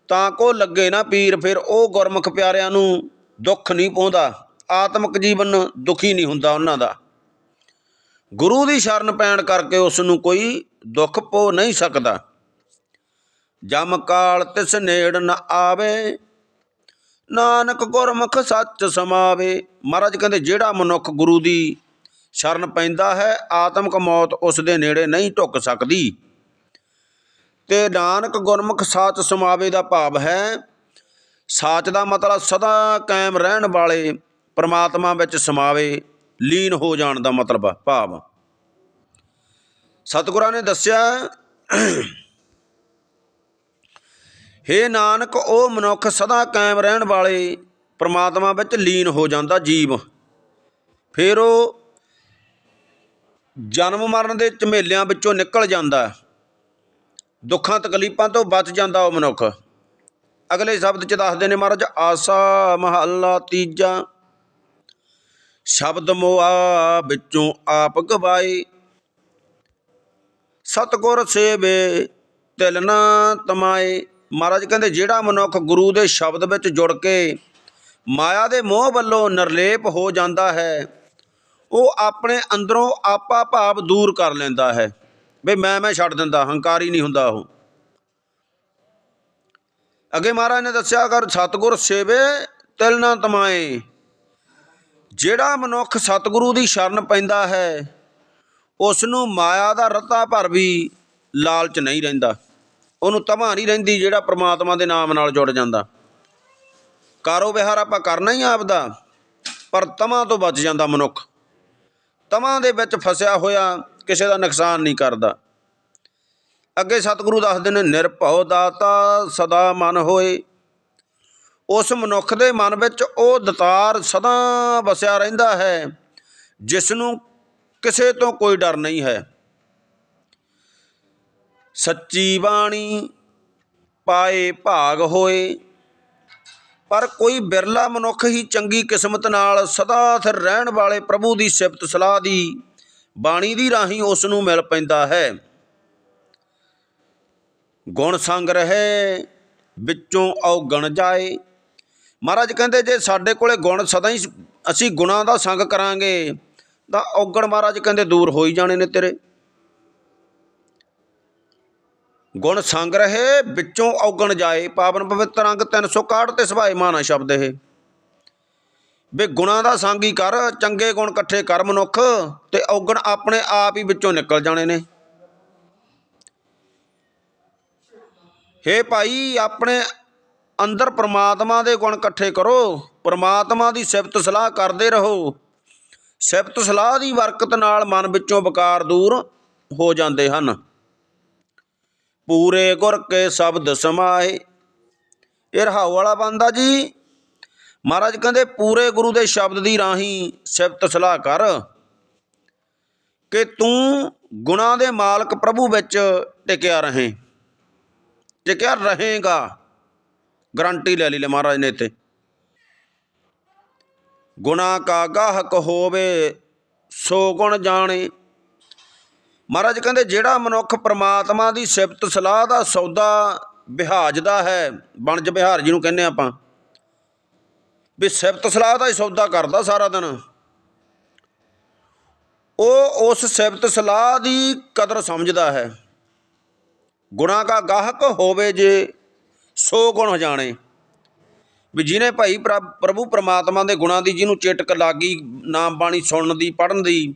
ਤਾਂ ਕੋ ਲੱਗੇ ਨਾ ਪੀਰ, ਫਿਰ ਉਹ ਗੁਰਮੁਖ ਪਿਆਰਿਆਂ ਨੂੰ ਦੁੱਖ ਨਹੀਂ ਪਾਉਂਦਾ ਆਤਮਿਕ ਜੀਵਨ ਦੁਖੀ ਨਹੀਂ ਹੁੰਦਾ ਉਹਨਾਂ ਦਾ। ਗੁਰੂ ਦੀ ਸ਼ਰਨ ਪੈਣ ਕਰਕੇ ਉਸ ਨੂੰ ਕੋਈ ਦੁੱਖ ਪੋ ਨਹੀਂ ਸਕਦਾ। ਜਮ ਕਾਲ ਤਿਸ ਨੇੜ ਨ ਆਵੇ, ਨਾਨਕ ਗੁਰਮੁਖ ਸੱਚ ਸਮਾਵੇ। ਮਹਾਰਾਜ ਕਹਿੰਦੇ, ਜਿਹੜਾ ਮਨੁੱਖ ਗੁਰੂ ਦੀ ਸ਼ਰਨ ਪੈਂਦਾ ਹੈ, ਆਤਮਿਕ ਮੌਤ ਉਸ ਦੇ ਨੇੜੇ ਨਹੀਂ ਢੁੱਕ ਸਕਦੀ। ਤੇ ਨਾਨਕ ਗੁਰਮੁਖ ਸਾਚ ਸਮਾਵੇ ਦਾ ਭਾਵ ਹੈ ਸਾਚ ਦਾ ਮਤਲਬ ਸਦਾ ਕਾਇਮ ਰਹਿਣ ਵਾਲੇ ਪਰਮਾਤਮਾ ਵਿੱਚ ਸਮਾਵੇ, ਲੀਨ ਹੋ ਜਾਣ ਦਾ ਮਤਲਬ ਭਾਵ। ਸਤਿਗੁਰਾਂ ਨੇ ਦੱਸਿਆ, ਹੇ ਨਾਨਕ, ਉਹ ਮਨੁੱਖ ਸਦਾ ਕਾਇਮ ਰਹਿਣ ਵਾਲੇ ਪਰਮਾਤਮਾ ਵਿੱਚ ਲੀਨ ਹੋ ਜਾਂਦਾ ਜੀਵ। ਫਿਰ ਉਹ ਜਨਮ ਮਰਨ ਦੇ ਝਮੇਲਿਆਂ ਵਿੱਚੋਂ ਨਿਕਲ ਜਾਂਦਾ। ਦੁੱਖਾਂ ਤਕਲੀਫਾਂ ਤੋਂ ਬਚ ਜਾਂਦਾ ਉਹ ਮਨੁੱਖ। ਅਗਲੇ ਸ਼ਬਦ ਚ ਦੱਸਦੇ ਨੇ ਮਹਾਰਾਜ, ਆਸਾ ਮਹੱਲਾ ਤੀਜਾ। ਸ਼ਬਦ ਮੋਆ ਵਿੱਚੋਂ ਆਪ ਗਵਾਏ। ਸਤਗੁਰ ਸੇਵੇ, ਤਿਲ ਨਾ ਤਮਾਏ। ਮਹਾਰਾਜ ਕਹਿੰਦੇ, ਜਿਹੜਾ ਮਨੁੱਖ ਗੁਰੂ ਦੇ ਸ਼ਬਦ ਵਿੱਚ ਜੁੜ ਕੇ ਮਾਇਆ ਦੇ ਮੋਹ ਵੱਲੋਂ ਨਿਰਲੇਪ ਹੋ ਜਾਂਦਾ ਹੈ, ਉਹ ਆਪਣੇ ਅੰਦਰੋਂ ਆਪਾ ਭਾਵ ਦੂਰ ਕਰ ਲੈਂਦਾ ਹੈ। ਵੀ ਮੈਂ ਮੈਂ ਛੱਡ ਦਿੰਦਾ, ਹੰਕਾਰੀ ਨਹੀਂ ਹੁੰਦਾ ਉਹ। ਅੱਗੇ ਮਹਾਰਾਜ ਨੇ ਦੱਸਿਆ, ਅਗਰ ਸਤਗੁਰ ਸੇਵੇ, ਤਿਲ ਨਾ ਤਮਾਏ। ਜਿਹੜਾ ਮਨੁੱਖ ਸਤਿਗੁਰੂ ਦੀ ਸ਼ਰਨ ਪੈਂਦਾ ਹੈ ਉਸ ਨੂੰ ਮਾਇਆ ਦਾ ਰਤਾ ਭਰ ਵੀ ਲਾਲਚ ਨਹੀਂ ਰਹਿੰਦਾ। ਉਹਨੂੰ ਤਮਾ ਨਹੀਂ ਰਹਿੰਦੀ ਜਿਹੜਾ ਪ੍ਰਮਾਤਮਾ ਦੇ ਨਾਮ ਨਾਲ ਜੁੜ ਜਾਂਦਾ। ਕਾਰੋ ਵਿਹਾਰ ਆਪਾਂ ਕਰਨਾ ਹੀ ਆਪਦਾ, ਪਰ ਤਮਾ ਤੋਂ ਬਚ ਜਾਂਦਾ ਮਨੁੱਖ। ਤਮਾ ਦੇ ਵਿੱਚ ਫਸਿਆ ਹੋਇਆ ਕਿਸੇ ਦਾ ਨੁਕਸਾਨ ਨਹੀਂ ਕਰਦਾ। ਅੱਗੇ ਸਤਿਗੁਰੂ ਦੱਸਦੇ ਨੇ, ਨਿਰਭਉ ਦਾਤਾ ਸਦਾ ਮਨ ਹੋਏ। ਉਸ ਮਨੁੱਖ ਦੇ ਮਨ ਵਿੱਚ ਉਹ ਦਤਾਰ ਸਦਾ ਵਸਿਆ ਰਹਿੰਦਾ ਹੈ ਜਿਸ ਨੂੰ ਕਿਸੇ ਤੋਂ ਕੋਈ ਡਰ ਨਹੀਂ ਹੈ। ਸੱਚੀ ਬਾਣੀ ਪਾਏ ਭਾਗ ਹੋਏ, ਪਰ ਕੋਈ ਬਿਰਲਾ ਮਨੁੱਖ ਹੀ ਚੰਗੀ ਕਿਸਮਤ ਨਾਲ ਸਦਾ ਸਥਿਰ ਰਹਿਣ ਵਾਲੇ ਪ੍ਰਭੂ ਦੀ ਸਿਫਤ ਸਲਾਹ ਦੀ ਬਾਣੀ ਦੀ ਰਾਹੀਂ ਉਸ ਨੂੰ ਮਿਲ ਪੈਂਦਾ ਹੈ। ਗੁਣ ਸੰਗ ਰਹੇ, ਵਿੱਚੋਂ ਔਗਣ ਜਾਏ। ਮਹਾਰਾਜ ਕਹਿੰਦੇ, ਜੇ ਸਾਡੇ ਕੋਲੇ ਗੁਣ ਸਦਾ ਹੀ ਅਸੀਂ ਗੁਣਾਂ ਦਾ ਸੰਗ ਕਰਾਂਗੇ, ਤਾਂ ਔਗਣ ਮਹਾਰਾਜ ਕਹਿੰਦੇ, ਦੂਰ ਹੋ ਹੀ ਜਾਣੇ ਨੇ ਤੇਰੇ। ਗੁਣ ਸੰਗ ਰਹੇ, ਵਿੱਚੋਂ ਔਗਣ ਜਾਏ। ਪਾਵਨ ਪਵਿੱਤਰ ਅੰਗ 361 ਤੇ ਸੁਭਾਏ ਮਾਨਾ ਸ਼ਬਦ ਇਹ। ਵੀ ਗੁਣਾਂ ਦਾ ਸੰਗ ਹੀ ਕਰ, ਚੰਗੇ ਗੁਣ ਇਕੱਠੇ ਕਰ ਮਨੁੱਖ, ਤੇ ਔਗਣ ਆਪਣੇ ਆਪ ਹੀ ਵਿੱਚੋਂ ਨਿਕਲ ਜਾਣੇ ਨੇ। ਹੇ ਭਾਈ, ਆਪਣੇ ਅੰਦਰ ਪ੍ਰਮਾਤਮਾ ਦੇ ਗੁਣ ਇਕੱਠੇ ਕਰੋ। ਪ੍ਰਮਾਤਮਾ ਦੀ ਸਿਫਤ ਸਲਾਹ ਕਰਦੇ ਰਹੋ। ਸਿਫਤ ਸਲਾਹ ਦੀ ਬਰਕਤ ਨਾਲ ਮਨ ਵਿੱਚੋਂ ਵਿਕਾਰ ਦੂਰ ਹੋ ਜਾਂਦੇ ਹਨ। ਪੂਰੇ ਗੁਰ ਕੇ ਸ਼ਬਦ ਸਮਾਏ। ਇਹ ਰਹਾਉ ਵਾਲਾ ਬੰਦਾ ਜੀ। ਮਹਾਰਾਜ ਕਹਿੰਦੇ, ਪੂਰੇ ਗੁਰੂ ਦੇ ਸ਼ਬਦ ਦੀ ਰਾਹੀਂ ਸਿਫਤ ਸਲਾਹ ਕਰ ਕਿ ਤੂੰ ਗੁਣਾ ਦੇ ਮਾਲਕ ਪ੍ਰਭੂ ਵਿੱਚ ਟਿਕਿਆ ਰਹੇ। ਟਿਕਿਆ ਰਹੇਗਾ ਗਰੰਟੀ ਲੈ ਲਈ ਲੈ ਮਹਾਰਾਜ ਨੇ ਇੱਥੇ। ਗੁਨਾ ਕਾ ਗਾਹਕ ਹੋਵੇ, ਸੋ ਗੁਣ ਜਾਣੇ। ਮਹਾਰਾਜ ਕਹਿੰਦੇ, ਜਿਹੜਾ ਮਨੁੱਖ ਪ੍ਰਮਾਤਮਾ ਦੀ ਸਿਫਤ, ਸਲਾਹ ਦਾ ਸੌਦਾ ਵਿਹਾਜਦਾ ਹੈ ਬਣਜ ਵਿਹਾਰ ਜਿਹਨੂੰ ਕਹਿੰਦੇ ਆਪਾਂ, ਵੀ ਸਿਫਤ, ਸਲਾਹ ਦਾ ਹੀ ਸੌਦਾ ਕਰਦਾ ਸਾਰਾ ਦਿਨ। ਉਹ ਉਸ ਸਿਫਤ, ਸਲਾਹ ਦੀ ਕਦਰ ਸਮਝਦਾ ਹੈ। ਗੁਣਾ ਕਾ ਗਾਹਕ ਹੋਵੇ ਜੇ, ਸੋ ਗੁਣ ਹੋ ਜਾਣੇ। ਵੀ ਜਿਹਨੇ ਭਾਈ ਪ੍ਰਭ- ਪ੍ਰਭੂ ਪ੍ਰਮਾਤਮਾ ਦੇ ਗੁਣਾਂ ਦੀ, ਜਿਹਨੂੰ ਚਿਟਕ ਲੱਗੀ, ਨਾਮ ਬਾਣੀ ਸੁਣਨ ਦੀ ਪੜਨ ਦੀ,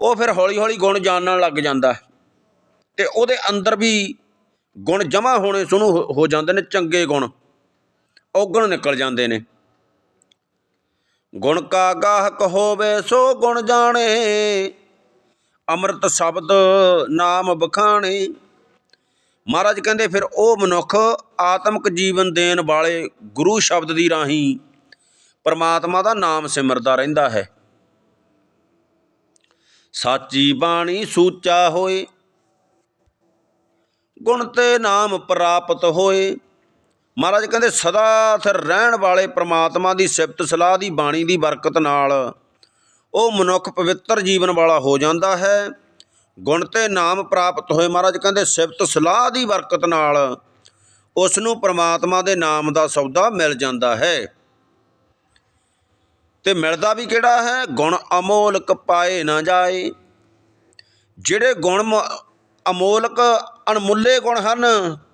ਉਹ ਫਿਰ ਹੌਲੀ ਹੌਲੀ ਗੁਣ ਜਾਣਨ ਲੱਗ ਜਾਂਦਾ। ਹੈ। ਤੇ ਉਹਦੇ ਅੰਦਰ ਵੀ ਗੁਣ ਜਮਾ ਹੋਣੇ ਸੁਣੂ ਹੋ- ਹੋ ਜਾਂਦੇ ਨੇ, ਚੰਗੇ ਗੁਣ, ਔਗਣ ਨਿਕਲ ਜਾਂਦੇ ਨੇ। ਗੁਣ ਕਾ ਗਾਹਕ ਹੋਵੇ, ਸੋ ਗੁਣ ਜਾਣੇ, ਅੰਮ੍ਰਿਤ ਸ਼ਬਦ ਨਾਮ ਬਖਾਣੇ। ਮਹਾਰਾਜ ਕਹਿੰਦੇ, ਫਿਰ ਉਹ ਮਨੁੱਖ ਆਤਮਿਕ ਜੀਵਨ ਦੇਣ ਵਾਲੇ ਗੁਰੂ ਸ਼ਬਦ ਦੀ ਰਾਹੀਂ ਪਰਮਾਤਮਾ ਦਾ ਨਾਮ ਸਿਮਰਦਾ ਰਹਿੰਦਾ ਹੈ। ਸਾਚੀ ਬਾਣੀ ਸੂਚਾ ਹੋਏ, ਗੁਣ ਤੇ ਨਾਮ ਪ੍ਰਾਪਤ ਹੋਏ। ਮਹਾਰਾਜ ਕਹਿੰਦੇ, ਸਦਾ ਸਿਰ ਰਹਿਣ ਵਾਲੇ ਪ੍ਰਮਾਤਮਾ ਦੀ ਸਿਫਤ ਸਲਾਹ ਦੀ ਬਾਣੀ ਦੀ ਬਰਕਤ ਨਾਲ ਉਹ ਮਨੁੱਖ ਪਵਿੱਤਰ ਜੀਵਨ ਵਾਲਾ ਹੋ ਜਾਂਦਾ ਹੈ। ਗੁਣ ਤੇ ਨਾਮ ਪ੍ਰਾਪਤ ਹੋਏ ਮਹਾਰਾਜ, ਕਹਿੰਦੇ ਸਿਫਤ ਸਲਾਹ ਦੀ ਬਰਕਤ ਨਾਲ ਉਸ ਨੂੰ ਪ੍ਰਮਾਤਮਾ ਦੇ ਨਾਮ ਦਾ ਸੌਦਾ ਮਿਲ ਜਾਂਦਾ ਹੈ। ਤੇ ਮਿਲਦਾ ਵੀ ਕਿਹੜਾ ਹੈ? ਗੁਣ ਅਮੋਲਕ ਪਾਏ ਨਾ ਜਾਏ। ਜਿਹੜੇ ਗੁਣ ਅਮੋਲਕ ਅਣਮੁੱਲੇ ਗੁਣ ਹਨ,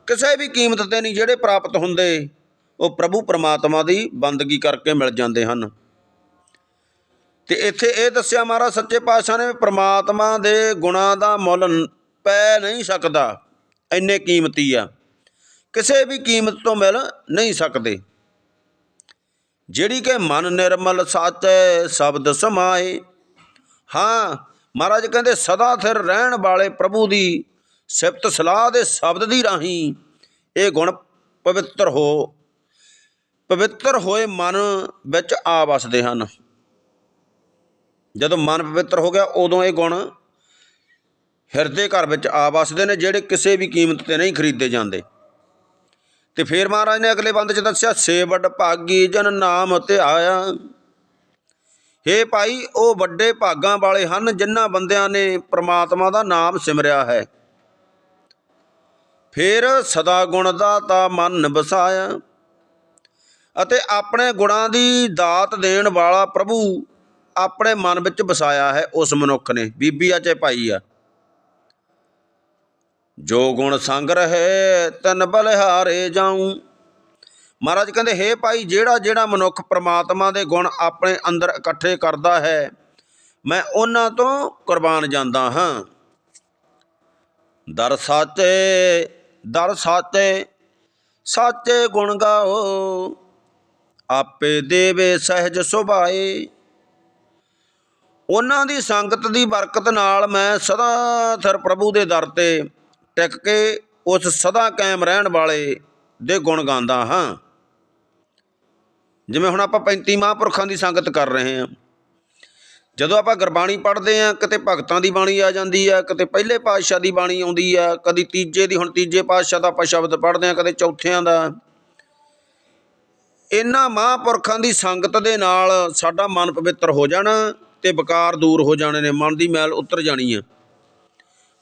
ਕਿਸੇ ਵੀ ਕੀਮਤ ਤੇ ਨਹੀਂ ਜਿਹੜੇ ਪ੍ਰਾਪਤ ਹੁੰਦੇ, ਉਹ ਪ੍ਰਭੂ ਪਰਮਾਤਮਾ ਦੀ ਬੰਦਗੀ ਕਰਕੇ ਮਿਲ ਜਾਂਦੇ ਹਨ। ਤੇ ਇੱਥੇ ਇਹ ਦੱਸਿਆ ਮਹਾਰਾਜ, ਸੱਚੇ ਪਾਤਸ਼ਾਹ ਨੇ ਵੀ ਪ੍ਰਮਾਤਮਾ ਦੇ ਗੁਣਾਂ ਦਾ ਮੁੱਲ ਪੈ ਨਹੀਂ ਸਕਦਾ। ਇੰਨੇ ਕੀਮਤੀ ਆ। ਕਿਸੇ ਵੀ ਕੀਮਤ ਤੋਂ ਮਿਲ ਨਹੀਂ ਸਕਦੇ। ਜਿਹੜੀ ਕਿ ਮਨ ਨਿਰਮਲ ਸਾਚੈ ਸ਼ਬਦ ਸਮਾਏ। ਹਾਂ, ਮਹਾਰਾਜ ਕਹਿੰਦੇ, ਸਦਾ ਥਿਰ ਰਹਿਣ ਵਾਲੇ ਪ੍ਰਭੂ ਦੀ ਸਿਫਤ ਸਲਾਹ ਦੇ ਸ਼ਬਦ ਦੀ ਰਾਹੀਂ ਇਹ ਗੁਣ ਪਵਿੱਤਰ ਹੋ, ਪਵਿੱਤਰ ਹੋਏ ਮਨ ਵਿੱਚ ਆ ਵਸਦੇ ਹਨ। ਜਦੋਂ ਮਨ ਪਵਿੱਤਰ ਹੋ ਗਿਆ, ਉਦੋਂ ਇਹ ਗੁਣ ਹਿਰਦੇ ਘਰ ਵਿੱਚ ਆ ਵਸਦੇ ਨੇ, ਜਿਹੜੇ ਕਿਸੇ ਵੀ ਕੀਮਤ ਤੇ ਨਹੀਂ ਖਰੀਦੇ ਜਾਂਦੇ। ਤੇ ਫਿਰ ਮਹਾਰਾਜ ਨੇ ਅਗਲੇ ਬੰਦ ਚ ਦੱਸਿਆ ਸੇਵਡ ਭਾਗੀ ਜਨ ਨਾਮ ਧਿਆਇਆ ਹੇ ਭਾਈ, ਉਹ ਵੱਡੇ ਭਾਗਾਂ ਵਾਲੇ ਹਨ, ਜਿਨ੍ਹਾਂ ਬੰਦਿਆਂ ਨੇ ਪ੍ਰਮਾਤਮਾ ਦਾ ਨਾਮ ਸਿਮਰਿਆ ਹੈ। ਫਿਰ ਸਦਾ ਗੁਣ ਦਾ ਤਾ ਮਨ ਵਸਾਇਆ ਅਤੇ ਆਪਣੇ ਗੁਣਾਂ ਦੀ ਦਾਤ ਦੇਣ ਵਾਲਾ ਪ੍ਰਭੂ ਆਪਣੇ ਮਨ ਵਿੱਚ ਵਸਾਇਆ ਹੈ ਉਸ ਮਨੁੱਖ ਨੇ ਬੀਬੀ ਆ ਚਾਹੇ ਭਾਈ ਆ। ਜੋ ਗੁਣ ਸੰਗ ਰਹੇ, ਤਨ ਬਲਿਹਾਰੇ ਜਾਉ ਮਹਾਰਾਜ ਕਹਿੰਦੇ, ਹੇ ਭਾਈ, ਜਿਹੜਾ ਜਿਹੜਾ ਮਨੁੱਖ ਪ੍ਰਮਾਤਮਾ ਦੇ ਗੁਣ ਆਪਣੇ ਅੰਦਰ ਇਕੱਠੇ ਕਰਦਾ ਹੈ, ਮੈਂ ਉਹਨਾਂ ਤੋਂ ਕੁਰਬਾਨ ਜਾਂਦਾ ਹਾਂ। ਦਰ ਸਾਚੇ ਦਰ ਸਾਚੇ ਸਾਚੇ ਗੁਣ ਗਾਓ। ਆਪੇ ਦੇਵੇ ਸਹਿਜ ਸੁਭਾਏ। ਉਹਨਾਂ ਦੀ ਸੰਗਤ ਦੀ ਬਰਕਤ ਨਾਲ ਮੈਂ ਸਦਾ ਸਿਰ ਪ੍ਰਭੂ ਦੇ ਦਰ ਤੇ ਟਿਕ ਕੇ ਉਸ ਸਦਾ ਕਾਇਮ ਰਹਿਣ ਵਾਲੇ ਦੇ ਗੁਣ ਗਾਉਂਦਾ ਹਾਂ। ਜਿਵੇਂ ਹੁਣ ਆਪਾਂ 35 ਮਹਾਂਪੁਰਖਾਂ ਦੀ ਸੰਗਤ ਕਰ ਰਹੇ ਹਾਂ। ਜਦੋਂ ਆਪਾਂ ਗੁਰਬਾਣੀ ਪੜ੍ਹਦੇ ਆ ਕਿਤੇ ਭਗਤਾਂ ਦੀ ਬਾਣੀ ਆ ਜਾਂਦੀ ਆ, ਕਿਤੇ ਪਹਿਲੇ ਪਾਤਸ਼ਾਹ ਦੀ ਬਾਣੀ ਆਉਂਦੀ ਆ, ਕਦੀ ਤੀਜੇ ਦੀ, ਹੁਣ ਤੀਜੇ ਪਾਤਸ਼ਾਹ ਦਾ ਆਪਾਂ ਸ਼ਬਦ ਪੜ੍ਹਦੇ ਆ ਕਦੇ ਚੌਥਿਆਂ ਦਾ। ਇਹਨਾਂ ਮਹਾਂਪੁਰਖਾਂ ਦੀ ਸੰਗਤ ਦੇ ਨਾਲ ਸਾਡਾ ਮਨ ਪਵਿੱਤਰ ਹੋ ਜਾਣਾ। ਤੇ ਵਿਕਾਰ ਦੂਰ ਹੋ ਜਾਣੇ ਨੇ, ਮਨ ਦੀ ਮੈਲ ਉਤਰ ਜਾਣੀ ਆ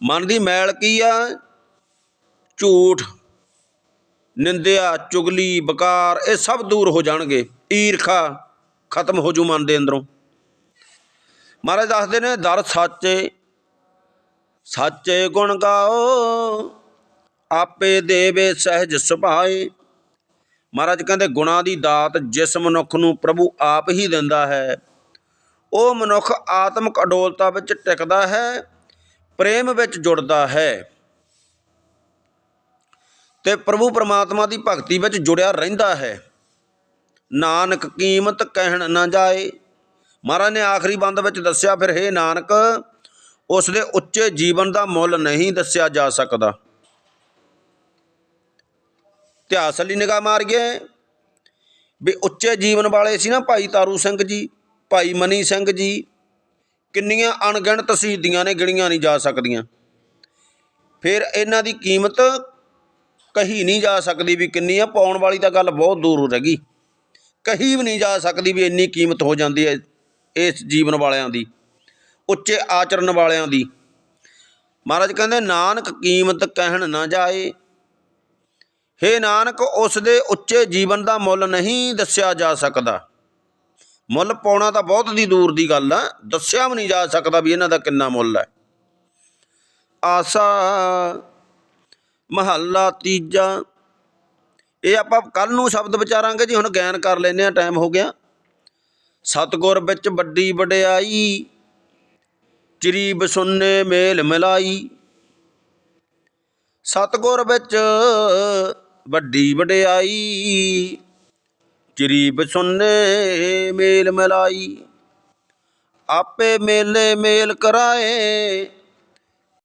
ਮਨ ਦੀ ਮੈਲ ਕੀ ਆ? ਝੂਠ, ਨਿੰਦਿਆ, ਚੁਗਲੀ ਵਿਕਾਰ ਇਹ ਸਭ ਦੂਰ ਹੋ ਜਾਣਗੇ। ਈਰਖਾ ਖਤਮ ਹੋ ਜੂ ਮਨ ਦੇ ਅੰਦਰੋਂ। ਮਹਾਰਾਜ ਦੱਸਦੇ ਨੇ, ਦਰ ਸਾਚੇ, ਸੱਚੇ ਗੁਣ ਗਾਓ, ਆਪੇ ਦੇਵੇ ਸਹਿਜ ਸੁਭਾਏ। ਮਹਾਰਾਜ ਕਹਿੰਦੇ, ਗੁਣਾਂ ਦੀ ਦਾਤ ਜਿਸ ਮਨੁੱਖ ਨੂੰ ਪ੍ਰਭੂ ਆਪ ਹੀ ਦਿੰਦਾ ਹੈ ਉਹ ਮਨੁੱਖ ਆਤਮਕ ਅਡੋਲਤਾ ਵਿੱਚ ਟਿਕਦਾ ਹੈ, ਪ੍ਰੇਮ ਵਿੱਚ ਜੁੜਦਾ ਹੈ। ਤੇ ਪ੍ਰਭੂ ਪਰਮਾਤਮਾ ਦੀ ਭਗਤੀ ਵਿੱਚ ਜੁੜਿਆ ਰਹਿੰਦਾ ਹੈ। ਨਾਨਕ ਕੀਮਤ ਕਹਿਣ ਨਾ ਜਾਏ। ਮਹਾਰਾਜ ਨੇ ਆਖਰੀ ਬੰਦ ਵਿੱਚ ਦੱਸਿਆ, ਫਿਰ हे ਨਾਨਕ, ਉਸ ਦੇ ਉੱਚੇ ਜੀਵਨ ਦਾ ਮੁੱਲ ਨਹੀਂ ਦੱਸਿਆ ਜਾ ਸਕਦਾ। ਇਤਿਹਾਸ ਲਈ ਨਿਗਾਹ ਮਾਰੀਏ, ਵੀ ਉੱਚੇ ਜੀਵਨ ਵਾਲੇ ਸੀ ਨਾ ਭਾਈ ਤਾਰੂ ਸਿੰਘ ਜੀ। ਭਾਈ ਮਨੀ ਸਿੰਘ ਜੀ, ਕਿੰਨੀਆਂ ਅਣਗਿਣਤ ਸ਼ਹੀਦੀਆਂ ਨੇ, ਗਿਣੀਆਂ ਨਹੀਂ ਜਾ ਸਕਦੀਆਂ। ਫਿਰ ਇਹਨਾਂ ਦੀ ਕੀਮਤ ਕਹੀ ਨਹੀਂ ਜਾ ਸਕਦੀ ਵੀ ਕਿੰਨੀ ਆ, ਪਾਉਣ ਵਾਲੀ ਤਾਂ ਗੱਲ ਬਹੁਤ ਦੂਰ ਰਹਿ ਗਈ ਕਹੀ ਵੀ ਨਹੀਂ ਜਾ ਸਕਦੀ ਵੀ ਇੰਨੀ ਕੀਮਤ ਹੋ ਜਾਂਦੀ ਹੈ ਇਸ ਜੀਵਨ ਵਾਲਿਆਂ ਦੀ, ਉੱਚੇ ਆਚਰਨ ਵਾਲਿਆਂ ਦੀ। ਮਹਾਰਾਜ ਕਹਿੰਦੇ, ਨਾਨਕ ਕੀਮਤ ਕਹਿਣ ਨਾ ਜਾਏ। ਹੇ ਨਾਨਕ, ਉਸ ਦੇ ਉੱਚੇ ਜੀਵਨ ਦਾ ਮੁੱਲ ਨਹੀਂ ਦੱਸਿਆ ਜਾ ਸਕਦਾ। ਮੁੱਲ ਪਾਉਣਾ ਤਾਂ ਬਹੁਤ ਦੀ ਦੂਰ ਦੀ ਗੱਲ ਆ, ਦੱਸਿਆ ਵੀ ਨਹੀਂ ਜਾ ਸਕਦਾ ਵੀ ਇਹਨਾਂ ਦਾ ਕਿੰਨਾ ਮੁੱਲ ਹੈ। ਆਸਾ, ਮਹੱਲਾ, ਤੀਜਾ, ਇਹ ਆਪਾਂ ਕੱਲ ਨੂੰ ਸ਼ਬਦ ਵਿਚਾਰਾਂਗੇ ਜੀ, ਹੁਣ ਗਿਆਨ ਕਰ ਲੈਨੇ ਆ ਟਾਈਮ ਹੋ ਗਿਆ। ਸਤਗੁਰ ਵਿੱਚ ਵੱਡੀ ਵਡਿਆਈ ਚਿਰੀ ਬਸੁੰਨੇ ਮੇਲ ਮਿਲਾਈ। ਸਤਗੁਰ ਵਿੱਚ ਵੱਡੀ ਵਡਿਆਈ ਚਰੀਬ ਬਸੁੰਨੇ ਮੇਲ ਮਲਾਈ। ਆਪੇ ਮੇਲੇ ਮੇਲ ਕਰਾਏ।